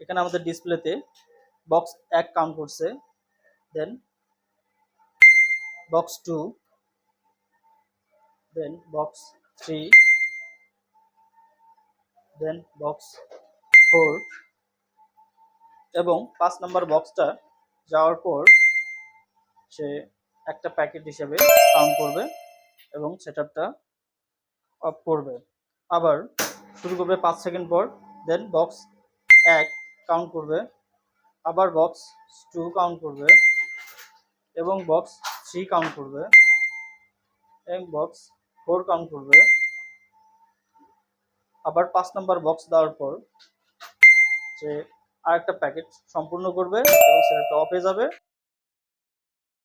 এখানে আমাদের ডিসপ্লেতে বক্স এক কাউন্ট করছে। Then box two then box three then box four এবং পাঁচ নাম্বার বক্সটা যাওয়ার পর সে একটা প্যাকেট হিসেবে কাউন্ট করবে এবং সেটআপটা অফ করবে। আবার শুরু করবে পাঁচ সেকেন্ড পর দেন বক্স এক কাউন্ট করবে। আবার বক্স টু কাউন্ট করবে এবং বক্স থ্রি কাউন্ট করবে এবং বক্স ফোর কাউন্ট করবে। আবার পাঁচ নাম্বার বক্স দেওয়ার পর সে আরেকটা প্যাকেট সম্পূর্ণ করবে এবং সেটা অফ হয়ে যাবে।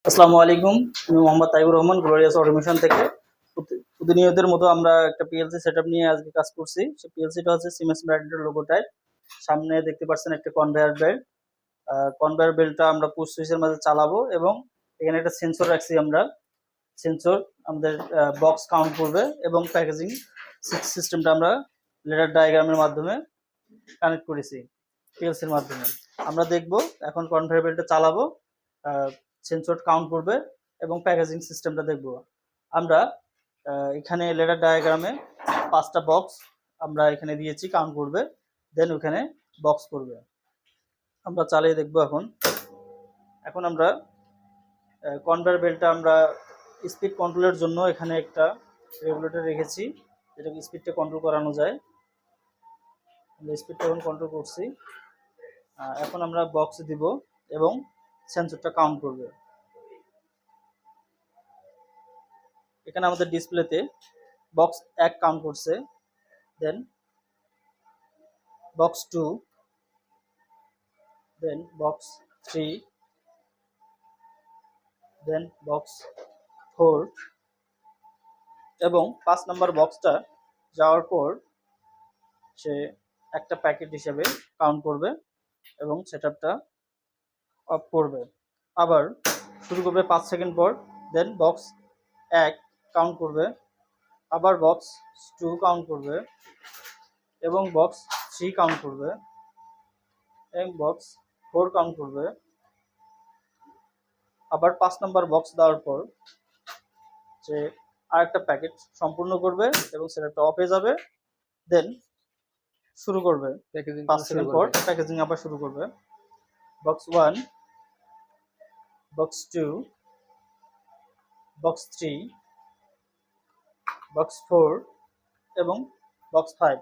আসসালামু আলাইকুম, আমি মোহাম্মদ তাইবুর রহমান গ্লোরিয়াস অটোমেশন থেকে। প্রতি- প্রতিনিয়তের মতো আমরা একটা পিএলসি সেটআপ নিয়ে আজকে কাজ করছি। সেই পিএলসিটা হচ্ছে সিমেন্স ব্র্যান্ডের লোগোটায় সামনে দেখতে পাচ্ছেন একটা কনভেয়ার বেল্ট কনভেয়ার বেল্টটা আমরা পুশ সুইচের মাঝে চালাবো এবং এখানে একটা সেন্সর রাখছি আমরা। সেন্সর আমাদের বক্স কাউন্ট করবে এবং প্যাকেজিং সিস্টেমটা আমরা লেটার ডায়াগ্রামের মাধ্যমে কানেক্ট করেছি পিএলসির মাধ্যমে। আমরা দেখব, এখন কনভেয়ার বেল্টটা চালাবো সেন্সর কাউন্ট করবে এবং প্যাকেজিং সিস্টেমটা দেখব। আমরা এখানে লেটার ডায়াগ্রামে পাঁচটা বক্স আমরা এখানে দিয়েছি কাউন্ট করবে। দেন ওখানে বক্স করবে আমরা চালিয়ে দেখব এখন। এখন আমরা কনভেয়ার বেল্টটা আমরা স্পিড কন্ট্রোলের জন্য এখানে একটা রেগুলেটর রেখেছি, যেটাকে স্পিডটা কন্ট্রোল করানো যায়। আমরা স্পিডটা এখন কন্ট্রোল করছি। এখন আমরা বক্স দিব এবং সেন্সরটা কাউন্ট করবে। এখানে আমাদের ডিসপ্লেতে বক্স এক কাউন্ট করছে। Then box two then box three then box four এবং পাঁচ নাম্বার বক্সটা যাওয়ার পর সে একটা প্যাকেট হিসেবে কাউন্ট করবে এবং সেটআপটা অফ করবে। আবার শুরু করবে পাঁচ সেকেন্ড পর দেন বক্স এক কাউন্ট করবে, আবার বক্স টু কাউন্ট করবে, এবং বক্স থ্রি কাউন্ট করবে। এবং বক্স ফোর কাউন্ট করবে। আবার পাঁচ নাম্বার বক্স দেওয়ার পর সে আরেকটা প্যাকেট সম্পূর্ণ করবে এবং সেটা অফ হয়ে যাবে দেন শুরু করবে। প্যাকেজিং পাঁচ সেকেন্ড পর প্যাকেজিং আবার শুরু করবে। Box one box two box three box four এবং বক্স ফাইভ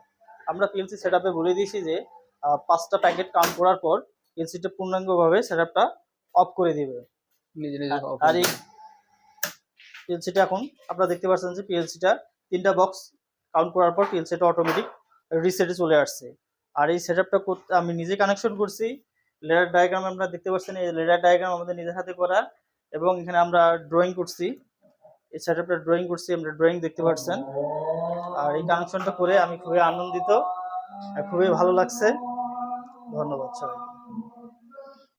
আমরা পিএলসি সেট আপে বলে দিয়েছি যে পাঁচটা প্যাকেট কাউন্ট করার পর পিএলসিটা পূর্ণাঙ্গভাবে সেট আপটা অফ করে দিবে। নিজে নিজে আর এই পিএলসিটা এখন আপনারা দেখতে পাচ্ছেন যে পিএলসিটা তিনটা বক্স কাউন্ট করার পর পিএলসিটা অটোমেটিক রিসেটে চলে আসছে। আর এই সেটআপটা করতে আমি নিজে কানেকশন করছি। লেয়ার ডায়াগ্রাম আপনারা দেখতে পাচ্ছেন এই লেয়ার ডায়াগ্রাম আমাদের নিজের হাতে করা এবং এখানে আমরা ড্রয়িং করছি। এই সেটআপটা ড্রয়িং করছি, আমরা ড্রয়িং দেখতে পাচ্ছেন। আর এই কানেকশনটা করে আমি খুবই আনন্দিত খুবই ভালো লাগছে। ধন্যবাদ সবাই